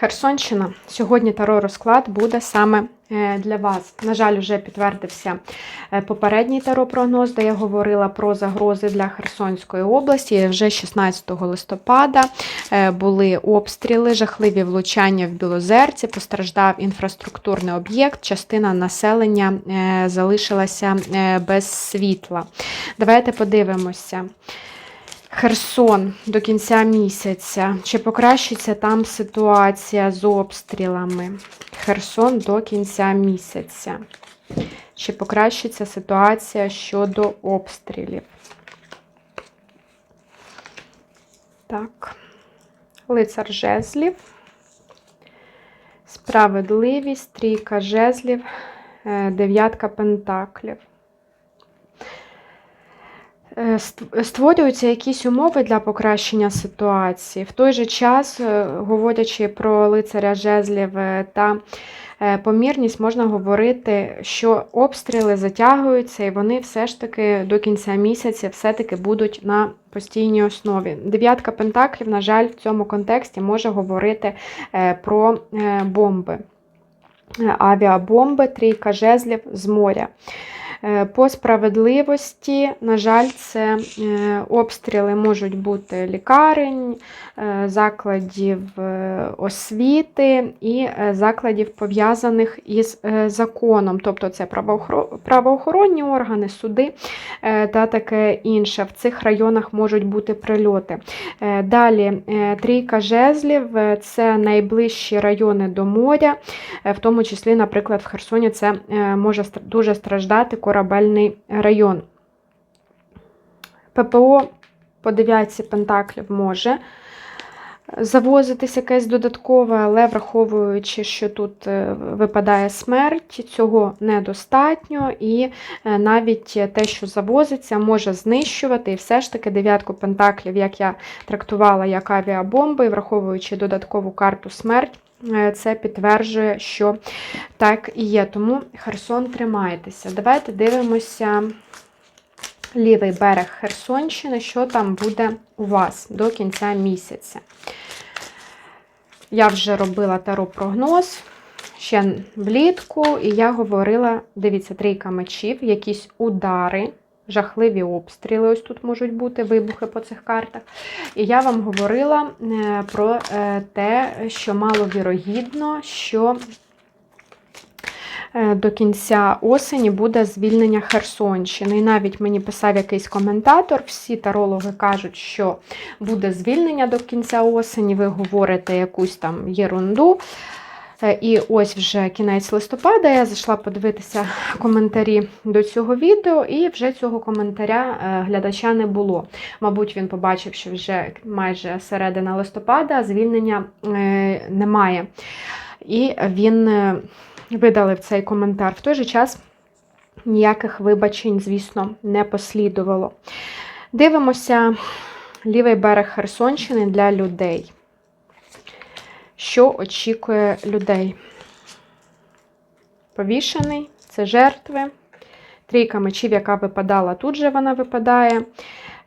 Херсонщина. Сьогодні таро розклад буде саме е, для вас. На жаль, вже підтвердився е, попередній таро прогноз, де я говорила про загрози для Херсонської області. Вже 16 листопада е, були обстріли, жахливі влучання в Білозерці, постраждав інфраструктурний об'єкт, частина населення залишилася без світла. Давайте подивимося. Херсон до кінця місяця. Чи покращиться там ситуація з обстрілами? Херсон до кінця місяця. Чи покращиться ситуація щодо обстрілів? Так. Лицар жезлів. Справедливість, трійка жезлів, е, дев'ятка пентаклів. Е, ст- Створюються якісь умови для покращення ситуації. В той же час, е, говорячи про лицаря жезлів е, та помірність, можна говорити, що обстріли затягуються, і вони все ж таки до кінця місяця все-таки будуть на постійній основі. Дев'ятка пентаклів, на жаль, в цьому контексті може говорити про бомби. Авіабомби, трійка жезлів з моря. Е, По справедливості, на жаль, це е, обстріли можуть бути лікарень, е, закладів освіти і закладів, пов'язаних із законом, тобто це правоохоронні органи, суди та таке інше. В цих районах можуть бути прильоти. Далі трійка жезлів це найближчі райони до моря, в тому числі, наприклад, в Херсоні це може дуже страждати корабельний район. ППО по дев'ятці пентаклів може завозитись якесь додаткове, але враховуючи, що тут е, випадає смерть, цього недостатньо, і е, навіть те, що завозиться, може знищувати. І все ж таки дев'ятку пентаклів, як я трактувала як авіабомби, і враховуючи додаткову карту смерть, це підтверджує, що так і є. Тому Херсон тримайтеся. Давайте дивимося лівий берег Херсонщини, що там буде у вас до кінця місяця. Я вже робила таро-прогноз ще влітку, і я говорила: дивіться, трійка мечів, якісь удари. Жахливі обстріли, ось тут можуть бути вибухи по цих картах. І я вам говорила е, про е, те, що маловірогідно, що е, до кінця осені буде звільнення Херсонщини. І навіть мені писав якийсь коментатор, всі тарологи кажуть, що буде звільнення до кінця осені, ви говорите якусь там єрунду. Е, І ось вже кінець листопада я зайшла подивитися коментарі до цього відео, і вже цього коментаря е, глядача не було. Мабуть, він побачив, що вже майже середина листопада звільнення е, немає. І він видалив цей коментар. В той же час ніяких вибачень, звісно, не послідувало. Дивимося лівий берег Херсонщини для людей. Що очікує людей? Повішений це жертви. Трійка мечів, яка випадала, тут же вона випадає.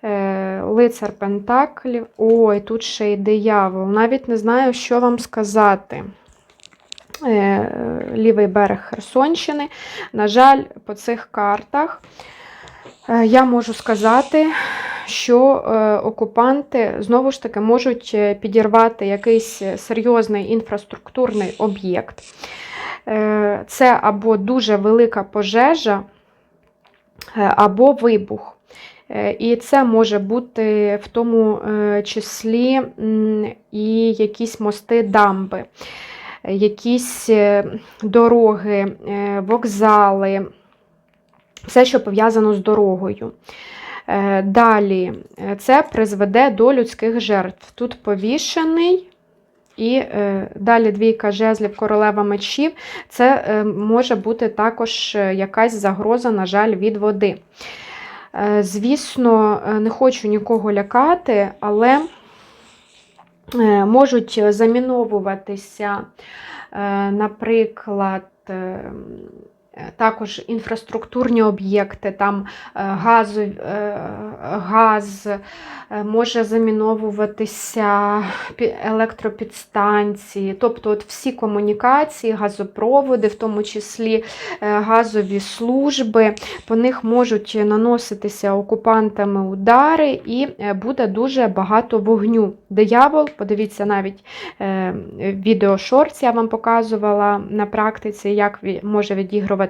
Е, Лицар Пентаклів. Ой, тут ще й диявол. Навіть не знаю, що вам сказати. Е, Лівий берег Херсонщини. На жаль, по цих картах я можу сказати, що е, окупанти знову ж таки можуть е, підірвати якийсь серйозний інфраструктурний об'єкт. Е, Це або дуже велика пожежа, е, або вибух. Е, І це може бути в тому е, числі і якісь мости дамби, е, якісь е, дороги, е, вокзали, все, що пов'язано з дорогою. Е, Далі е, це призведе до людських жертв. Тут повішений. І е, далі двійка жезлів, королева мечів. Це е, може бути також е, якась загроза, на жаль, від води. Е, звісно, не хочу нікого лякати, але е, можуть заміновуватися, е, наприклад, е, також інфраструктурні об'єкти, там газу, газ, може заміновуватися електропідстанції, тобто от всі комунікації, газопроводи, в тому числі газові служби, по них можуть наноситися окупантами удари, і буде дуже багато вогню. Диявол, подивіться навіть відео шорт я вам показувала на практиці, як може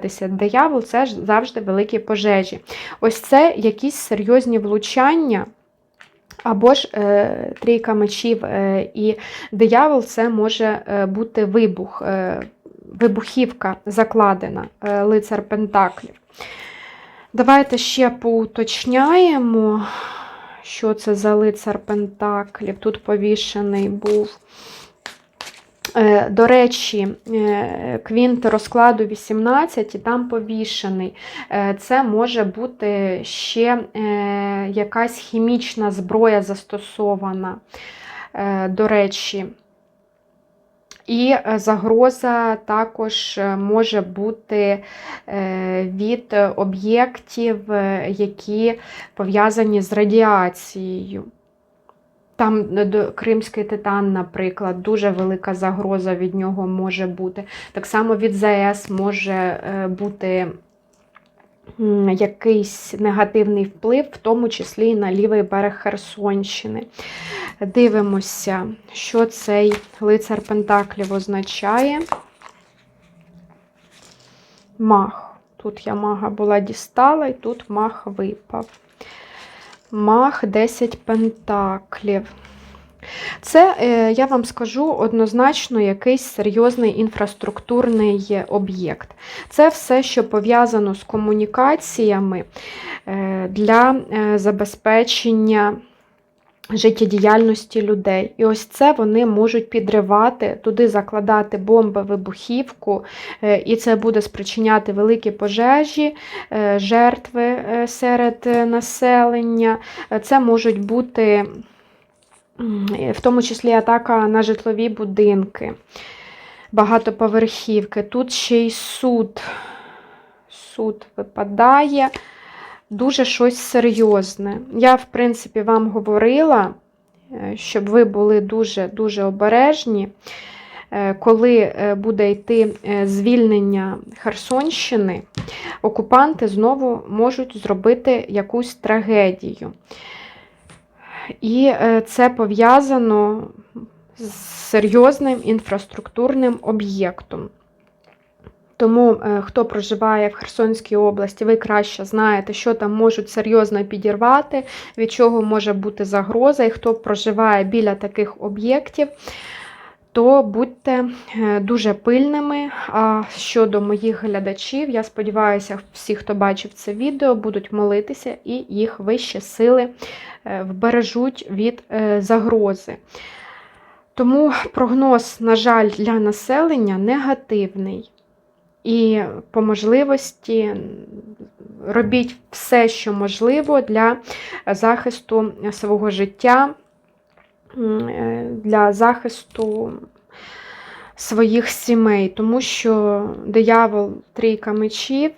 відігруватися диявол, це ж завжди великі пожежі. Ось це якісь серйозні влучання. Або ж е, трійка мечів е, і диявол це може е, бути вибух, е, вибухівка закладена, е, лицар Пентаклів. Давайте ще поуточняємо, що це за лицар Пентаклів. Тут повішений був. Е, до речі, е, квінт розкладу 18 і там повішений. Е, це може бути ще якась хімічна зброя застосована, до речі. І загроза також може бути від об'єктів, які пов'язані з радіацією. Там Кримський титан, наприклад, дуже велика загроза від нього може бути. Так само від ЗАЕС може е, бути якийсь негативний вплив, в тому числі і на лівий берег Херсонщини. Дивимося, що цей лицар Пентаклів означає. Мах. Тут я мага була дістала, і тут мах випав. Мах 10 пентаклів. Це, е, я вам скажу, однозначно якийсь серйозний інфраструктурний об'єкт. Це все, що пов'язано з комунікаціями е, для е, забезпечення життєдіяльності людей. І ось це вони можуть підривати, туди закладати бомби, вибухівку, е, і це буде спричиняти великі пожежі, е, жертви е, серед населення. Це можуть бути, в тому числі, атака на житлові будинки, багатоповерхівки. Тут ще й суд. Суд випадає дуже щось серйозне. Я, в принципі, вам говорила, е, щоб ви були дуже-дуже обережні. Е, коли е, буде йти звільнення Херсонщини, окупанти знову можуть зробити якусь трагедію. І це пов'язано з серйозним інфраструктурним об'єктом. Тому, е, хто проживає в Херсонській області, ви краще знаєте, що там можуть серйозно підірвати, від чого може бути загроза, і хто проживає біля таких об'єктів, то будьте е, дуже пильними. А щодо моїх глядачів, я сподіваюся, всі, хто бачив це відео, будуть молитися і їх вищі сили е, вбережуть від загрози. Тому прогноз, на жаль, для населення негативний. І по можливості робіть все, що можливо для захисту свого життя, для захисту своїх сімей, тому що диявол трійка мечів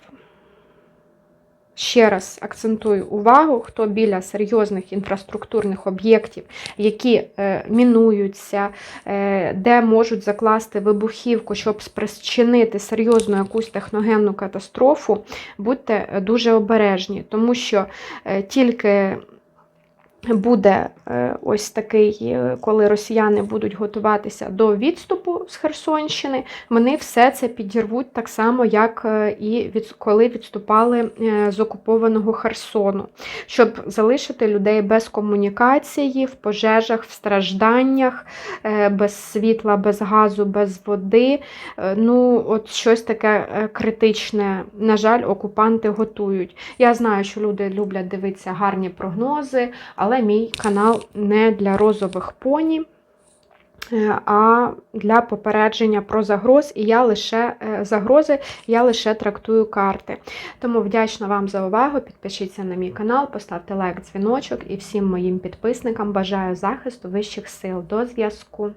Ще раз акцентую увагу, хто біля серйозних інфраструктурних об'єктів, які е, мінуються, е, де можуть закласти вибухівку, щоб спричинити серйозну якусь техногенну катастрофу, будьте е, дуже обережні, тому що е, тільки буде е, ось такий, е, коли росіяни будуть готуватися до відступу з Херсонщини, вони все це підірвуть так само, як е, і від, коли відступали з окупованого Херсону, щоб залишити людей без комунікації, в пожежах, в стражданнях, без світла, без газу, без води. Ну, от щось таке критичне, на жаль, окупанти готують. Я знаю, що люди люблять дивитися гарні прогнози, але але мій канал не для розових поні, е, а для попередження про загроз, і я лише е, загрози, я лише трактую карти. Тому вдячна вам за увагу. Підпишіться на мій канал, поставте лайк, дзвіночок і всім моїм підписникам бажаю захисту вищих сил. До зв'язку!